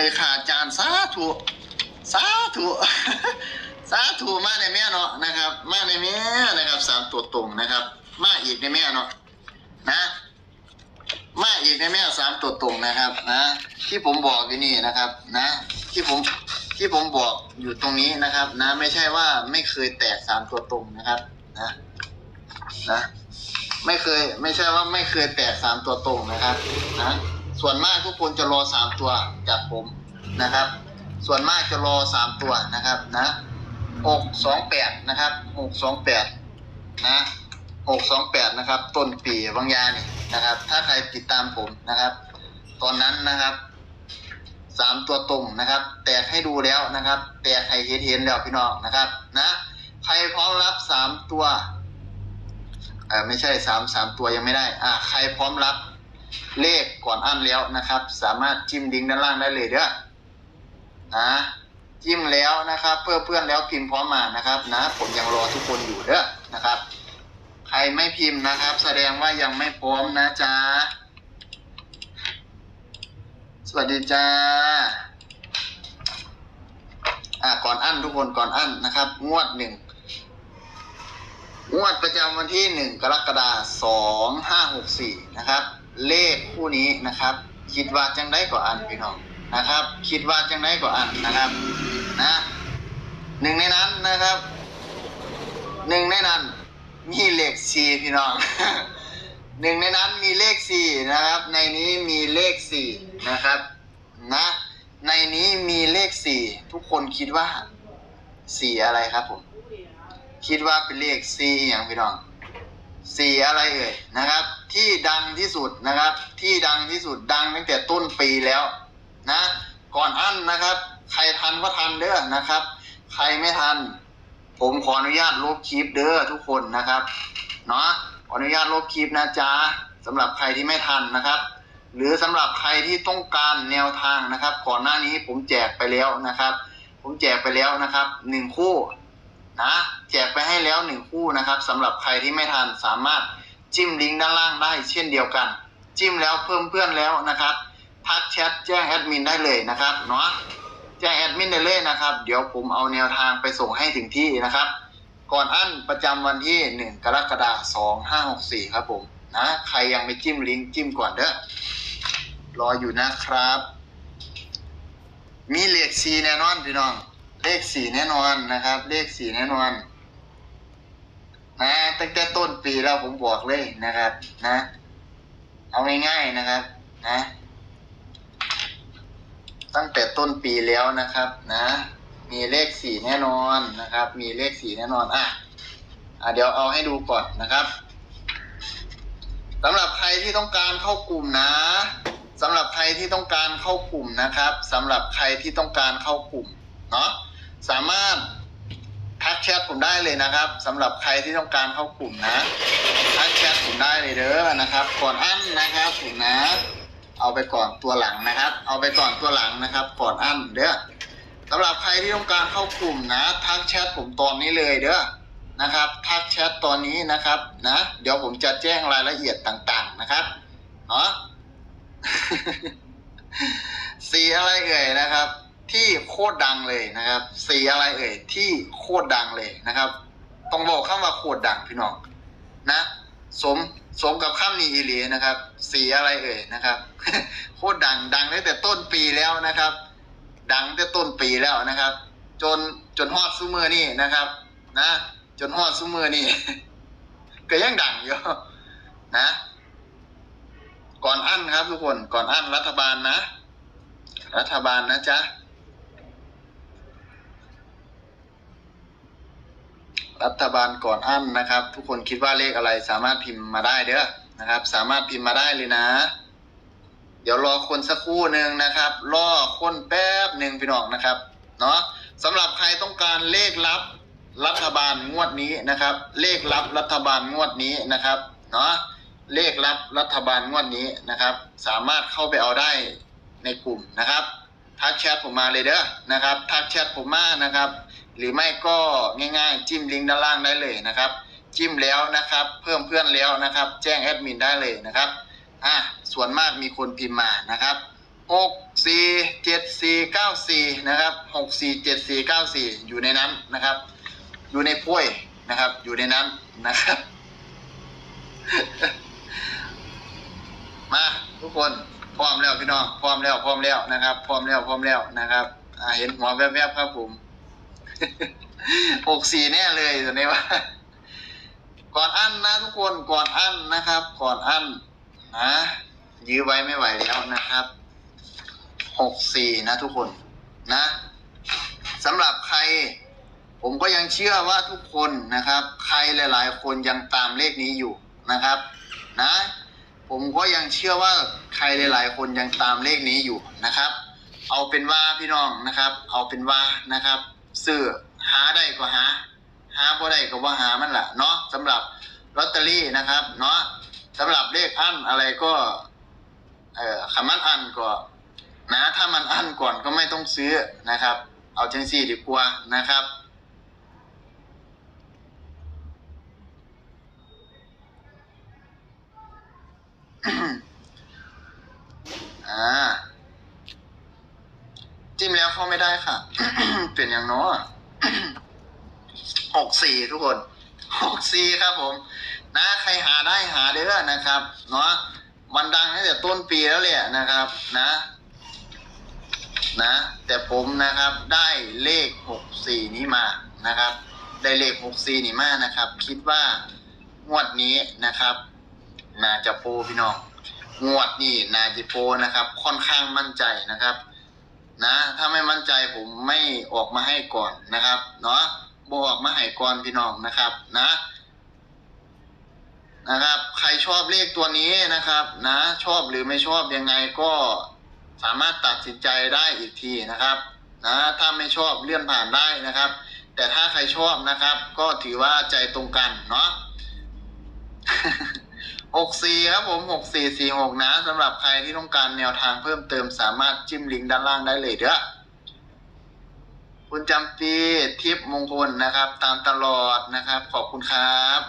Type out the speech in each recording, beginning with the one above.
เลยค่ะอาจารย์สาธุสาธุสาธุมาในแม่เนาะนะครับ มาในแม่นะครับสามตัวตรงนะครับ มาอีกในแม่เนาะนะมาอีกในแม่สามตัวตรงนะครับ นะที่ผมบอกอยู่นี่นะครับ นะ ที่ผมที่ผมบอกอยู่ตรงนี้นะครับ นะ ไม่ใช่ว่าไม่เคยแตกสามตัวตรงนะครับ นะนะ ไม่เคย ไม่ใช่ว่าไม่เคยแตกสามตัวตรงนะครับ นะ ส่วนมากทุกคนจะรอสามตัวจากผมนะครับ ส่วนมากจะรอสามตัวนะครับนะหกสองแปดนะครับหกสองแปดนะหกสองแปดนะครับ ต้นปีบางยานี่นะครับ ถ้าใครติดตามผมนะครับ ตอนนั้นนะครับสามตัวตรงนะครับ แตกให้ดูแล้วนะครับ แตกให้เห็นเห็นแล้วพี่น้องนะครับ นะ ใครพร้อมรับสามตัวเออไม่ใช่สามสามตัวยังไม่ได้ อ่าใครพร้อมรับ เลขก่อนอั้นแล้วนะครับ สามารถจิ้มลิงก์ด้านล่างได้เลยเด้อนะจิ้มแล้วนะครับ เพื่อเพื่อนแล้วพิมพ์พร้อมมานะครับ นะ ผมยังรอทุกคนอยู่เด้อนะครับ ใครไม่พิมพ์นะครับ แสดงว่ายังไม่พร้อมนะจ๊ะสวัสดีจ้าอ่าก่อนอั้นทุกคนก่อนอั้นนะครับ งวดหนึ่งงวดประจำวันที่หนึ่งกรกฎาสองห้าหกสี่นะครับ เลขคู่นี้นะครับ คิดว่าจังได้กว่าอันพี่น้องนะครับ คิดว่าจังได้กว่าอันนะครับนะหนึ่งในนั้นนะครับหนึ่งในนั้นมีเลขสี่พี่น้องหนึ่งในนั้นมีเลขสี่นะครับ ในนี้มีเลขสี่นะครับนะในนี้มีเลขสี่ทุกคนคิดว่าสี่อะไรครับผม คิดว่าเป็นเลขซีอย่างพี่น้อง สี่อะไรเอ่ยนะครับ ที่ดังที่สุดนะครับ ที่ดังที่สุดดังตั้งแต่ต้นปีแล้วนะก่อนอั้นนะครับ ใครทันก็ทันเด้อนะครับ ใครไม่ทัน ผมขออนุญาตลบคลิปเด้อทุกคนนะครับเนาะขออนุญาตลบคลิปนะจ๊ะสำหรับใครที่ไม่ทันนะครับ หรือสำหรับใครที่ต้องการแนวทางนะครับ ก่อนหน้านี้ผมแจกไปแล้วนะครับ ผมแจกไปแล้วนะครับหนึ่งคู่ นะแจกไปให้แล้วหนึ่งคู่นะครับสำหรับใครที่ไม่ทันสามารถจิ้มลิงก์ด้านล่างได้เช่นเดียวกัน จิ้มแล้วเพิ่มเพื่อนแล้วนะครับทักแชทแจ้งแอดมินได้เลยนะครับเนาะแจ้งแอดมินได้เลยนะครับ เดี๋ยวผมเอาแนวทางไปส่งให้ถึงที่นะครับ ก่อนอั้นประจำวันที่หนึ่งกรกฎาสองห้าหกสี่ครับผมนะใครยังไม่จิ้มลิงก์จิ้มก่อนเด้อรออยู่นะครับ มีเลขสีแน่นอนพี่น้อง เลขสี่แน่นอนนะครับ เลขสี่แน่นอนนะตั้งแต่ต้นปีแล้วผมบอกเลยนะครับ นะ เอาง่ายๆนะครับ นะ ตั้งแต่ต้นปีแล้วนะครับ นะ มีเลขสี่แน่นอนนะครับ มีเลขสี่แน่นอนอะอะเดี๋ยวเอาให้ดูก่อนนะครับสำหรับใครที่ต้องการเข้ากลุ่มนะสำหรับใครที่ต้องการเข้ากลุ่มนะครับสำหรับใครที่ต้องการเข้ากลุ่มเนาะ สามารถทักแชทผมได้เลยนะครับสำหรับใครที่ต้องการเข้ากลุ่มนะทักแชทผมได้เลยเด้อนะครับ ก่อนอั้นนะครับถึงนะ เอาไปก่อนตัวหลังนะครับ เอาไปก่อนตัวหลังนะครับ ก่อนอั้นเด้อสำหรับใครที่ต้องการเข้ากลุ่มนะ ทักแชทผมตอนนี้เลยเด้อนะครับ ทักแชทตอนนี้นะครับนะเดี๋ยวผมจะแจ้งรายละเอียดต่างๆนะครับเนาะสีอะไรเอ่ยนะครับ ที่โคตรดังเลยนะครับ สีอะไรเอ่ยที่โคตรดังเลยนะครับ ต้องบอกคำว่าโคตรดังพี่น้องนะ สมสมกับคำนี้อีหลีนะครับ สีอะไรเอ่ยนะครับ โคตรดังดังตั้งแต่ต้นปีแล้วนะครับ ดังตั้งแต่ต้นปีแล้วนะครับ จนจนฮอดซูเมอร์นี่นะครับ นะ จนฮอดซูเมอร์นี่ก็ยังดังอยู่นะ ก่อนอั้นครับทุกคนก่อนอั้นรัฐบาลนะ รัฐบาลนะจ๊ะ รัฐบาลก่อนอั้นนะครับ ทุกคนคิดว่าเลขอะไรสามารถพิมพ์มาได้เด้อนะครับ สามารถพิมพ์มาได้เลยนะ เดี๋ยวรอคนสักครู่หนึ่งนะครับ รอคนแป๊บหนึ่งพี่น้องนะครับเนาะสำหรับใครต้องการเลขลับรัฐบาลงวดนี้นะครับ เลขลับรัฐบาลงวดนี้นะครับเนาะเลขลับรัฐบาลงวดนี้นะครับ สามารถเข้าไปเอาได้ในกลุ่มนะครับทักแชทผมมาเลยเด้อนะครับทักแชทผมมานะครับ หรือไม่ก็ง่ายๆ จิ้มลิงก์ด้านล่างได้เลยนะครับ จิ้มแล้วนะครับ เพิ่มเพื่อนแล้วนะครับ แจ้งแอดมินได้เลยนะครับอะส่วนมากมีคนพิมพ์มานะครับหกสี่เจ็ดสี่เก้าสี่นะครับหกสี่เจ็ดสี่เก้าสี่อยู่ในนั้นนะครับ อยู่ในพ้วยนะครับ อยู่ในนั้นนะครับ มาทุกคนพร้อมแล้วพี่น้องพร้อมแล้วพร้อมแล้วนะครับ พร้อมแล้วพร้อมแล้วนะครับอ่าเห็นหัวแวบๆครับผม หกสี่แน่เลยตอนนี้ว่าก่อนอั้นนะทุกคนก่อนอั้นนะครับ ก่อนอั้นนะยื้อไว้ไม่ไหวแล้วนะครับหกสี่นะทุกคนนะสำหรับใคร ผมก็ยังเชื่อว่าทุกคนนะครับ ใครหลาย ๆ คนยังตามเลขนี้อยู่นะครับ นะ ผมก็ยังเชื่อว่าใครหลาย ๆ คนยังตามเลขนี้อยู่นะครับ เอาเป็นว่าพี่น้องนะครับ เอาเป็นว่านะครับ ซื้อหาได้ก็หา หาบ่ได้ก็บ่หามันละเนาะสำหรับลอตเตอรี่นะครับ เนาะสำหรับเลขอันอะไรก็ เอ่อคำมันอันก็นะถ้ามันอันก่อนก็ไม่ต้องซื้อนะครับ เอาจังซี่ดีกว่านะครับอ่า จิ้มแล้วเข้าไม่ได้ค่ะ เปลี่ยนอย่างเน้อหกสี่ทุกคนหกสี่ครับผม นะใครหาได้หาเด้อนะครับ เนาะมันดังตั้งแต่ต้นปีแล้วแหละนะครับ นะ นะ แต่ผมนะครับได้เลขหกสี่นี้มานะครับ ได้เลขหกสี่นี้มานะครับ คิดว่างวดนี้นะครับน่าจะโปรพี่น้องงวดนี้นาจิโปนะครับ ค่อนข้างมั่นใจนะครับ นะ ถ้าไม่มั่นใจผมไม่ออกมาให้ก่อนนะครับ เนาะบอกมาให้ก่อนพี่น้องนะครับนะนะครับ ใครชอบเลขตัวนี้นะครับ นะ ชอบหรือไม่ชอบยังไงก็สามารถตัดสินใจได้อีกทีนะครับ นะถ้าไม่ชอบเลื่อนผ่านได้นะครับ แต่ถ้าใครชอบนะครับ ก็ถือว่าใจตรงกันเนาะ หกสี่ครับผมหกสี่สี่หกนะสำหรับใครที่ต้องการแนวทางเพิ่มเติมสามารถจิ้มลิงก์ด้านล่างได้เลยเด้อคุณจำปีทิพมงคลนะครับ ตามตลอดนะครับ ขอบคุณครับ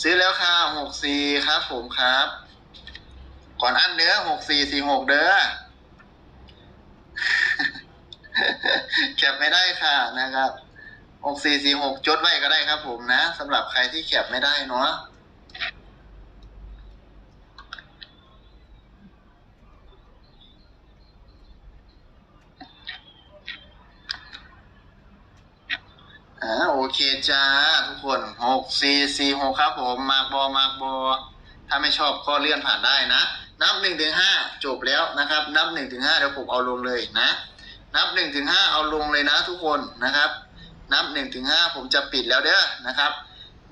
ซื้อแล้วค่ะหกสี่ครับ ผมครับ ก่อนอันเด้อหกสี่สี่หกเด้อแคปไม่ได้ค่ะนะครับ หกสี่สี่หกจดไว้ก็ได้ครับผมนะสำหรับใครที่แคปไม่ได้เนาะอ่าโอเคจ้าทุกคนหกสี่สี่หกครับผมมากบอมากบอถ้าไม่ชอบก็เลื่อนผ่านได้นะ นับหนึ่งถึงห้าจบแล้วนะครับ นับหนึ่งถึงห้าเดี๋ยวผมเอาลงเลยนะ นับหนึ่งถึงห้าเอาลงเลยนะทุกคนนะครับ นับหนึ่งถึงห้าผมจะปิดแล้วเด้อนะครับ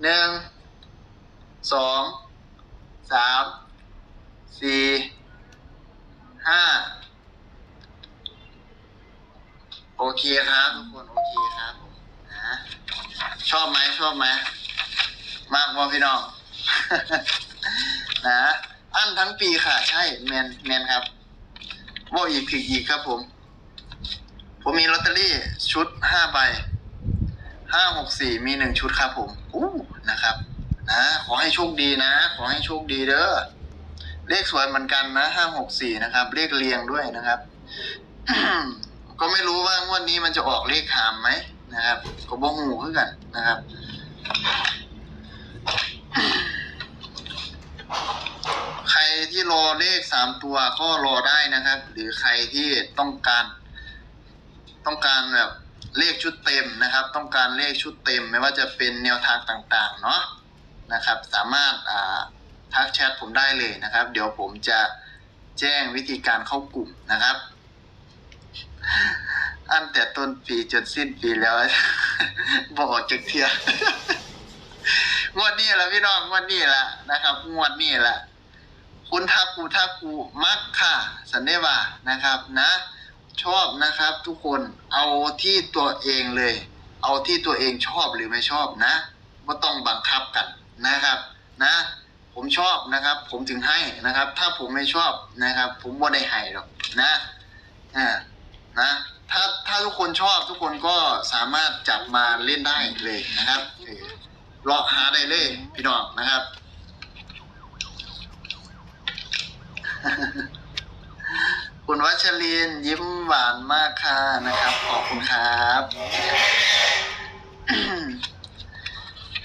หนึ่งสองสามสี่ห้าโอเคครับทุกคนโอเคครับนะชอบไหมชอบไหมมากว่าพี่น้อง นะ อันทั้งปีค่ะ ใช่แมนแมนครับว่าอีกผิดอีกครับผม ผมมีลอตเตอรี่ชุดห้าใบ ห้าหกสี่มีหนึ่งชุดครับผมอู้นะครับ นะขอให้โชคดีนะ ขอให้โชคดีเด้อเลขสวยเหมือนกันนะห้าหกสี่นะครับ เลขเรียงด้วยนะครับ ก็ไม่รู้ว่างวดนี้มันจะออกเลขหามไหมนะครับก็บ่หูคือกันนะครับใครที่รอเลขสามตัวก็รอได้นะครับ หรือใครที่ต้องการ ต้องการแบบ เลขชุดเต็มนะครับ ต้องการเลขชุดเต็ม ไม่ว่าจะเป็นแนวทางต่างๆเนาะนะครับ สามารถาทักแชทผมได้เลยนะครับ เดี๋ยวผมจะแจ้งวิธีการเข้ากลุ่มนะครับ อันแต่ต้นปีจนสิ้นปีแล้ว บอกจากเทียงวดนี้แหละพี่น้องงวดนี้แหละนะครับงวดนี้แหละคุณทักกูทักกูมักค่ะ สันเดว่านะครับนะ ชอบนะครับ ทุกคนเอาที่ตัวเองเลย เอาที่ตัวเองชอบหรือไม่ชอบนะไม่ต้องบังคับกันนะครับนะ ผมชอบนะครับ ผมถึงให้นะครับ ถ้าผมไม่ชอบนะครับ ผมบ่ได้ให้หรอกนะอ่านะถ้าถ้าทุกคนชอบทุกคนก็สามารถจับมาเล่นได้เลยนะครับเอหาได้เลย พี่น้องนะครับ คุณวัชรินยิ้มหวานมากค่ะนะครับ ขอบคุณครับ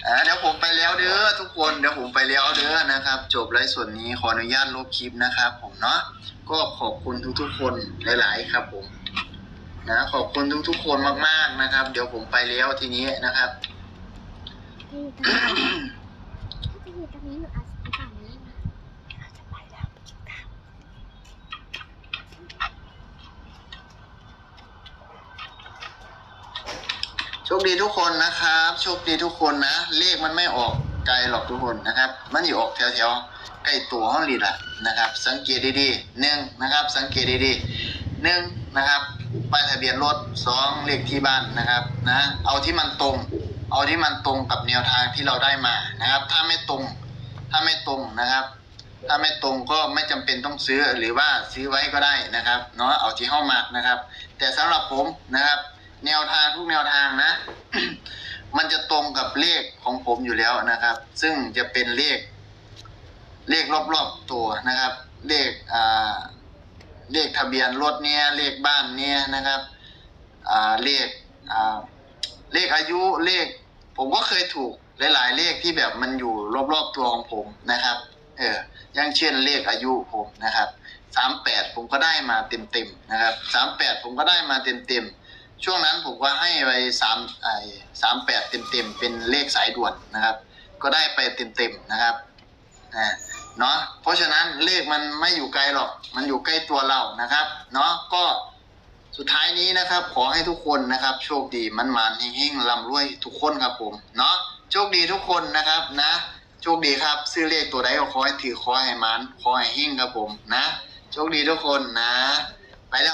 อ่าเดี๋ยวผมไปแล้วเด้อทุกคนเดี๋ยวผมไปแล้วเด้อนะครับ จบไลฟ์ส่วนนี้ขออนุญาตลบคลิปนะครับ ผมเนาะก็ขอบคุณทุกๆคนหลาย ๆ ครับ ผม นะขอบคุณทุกๆคนมาก ๆนะครับ เดี๋ยวผมไปแล้วทีนี้นะครับ ถ้าจะอยู่ตรงนี้หนูอาจจะฝั่งนี้นะจะไปแล้วไปกินข้าว โชคดีทุกคนนะครับ โชคดีทุกคนนะ เลขมันไม่ออกไกลหรอกทุกคนนะครับ มันอยู่ออกแถวๆใกล้ตัวห้องลีละนะครับ สังเกตดีๆหนึ่งนะครับ สังเกตดีๆหนึ่งนะครับป้ายทะเบียนรถสองเลขที่บ้านนะครับนะเอาที่มันตรง เอาที่มันตรงกับแนวทางที่เราได้มานะครับ ถ้าไม่ตรงถ้าไม่ตรงนะครับ ถ้าไม่ตรงก็ไม่จำเป็นต้องซื้อหรือว่าซื้อไว้ก็ได้นะครับเนาะเอาที่ห้องมากนะครับ แต่สำหรับผมนะครับ แนวทางทุกแนวทางนะ มันจะตรงกับเลขของผมอยู่แล้วนะครับ ซึ่งจะเป็นเลข เลขรอบๆตัวนะครับ เลขอ่าเลขทะเบียนรถเนี่ยเลขบ้านเนี่ยนะครับอ่าเลขอ่าเลขอายุเลข ผมก็เคยถูกหลาย ๆ เลขที่แบบมันอยู่รอบๆตัวของผมนะครับ เอออย่างเช่นเลขอายุผมนะครับสามแปดผมก็ได้มาเต็มๆนะครับสามแปดผมก็ได้มาเต็มๆ ช่วงนั้นผมก็ให้ไปสามไอ้สามแปดเต็มๆเป็นเลขสายด่วนนะครับ ก็ได้ไปเต็มๆนะครับอ่าเนาะเพราะฉะนั้นเลขมันไม่อยู่ไกลหรอก มันอยู่ใกล้ตัวเรานะครับ เนาะก็สุดท้ายนี้นะครับ ขอให้ทุกคนนะครับ โชคดีมันมันเฮงๆร่ำรวยทุกคนครับผม เนาะโชคดีทุกคนนะครับนะ โชคดีครับ ซื้อเลขตัวใดก็ขอให้ถือขอให้มันขอให้หิ่งครับผมนะ โชคดีทุกคนนะ ไปแล้ว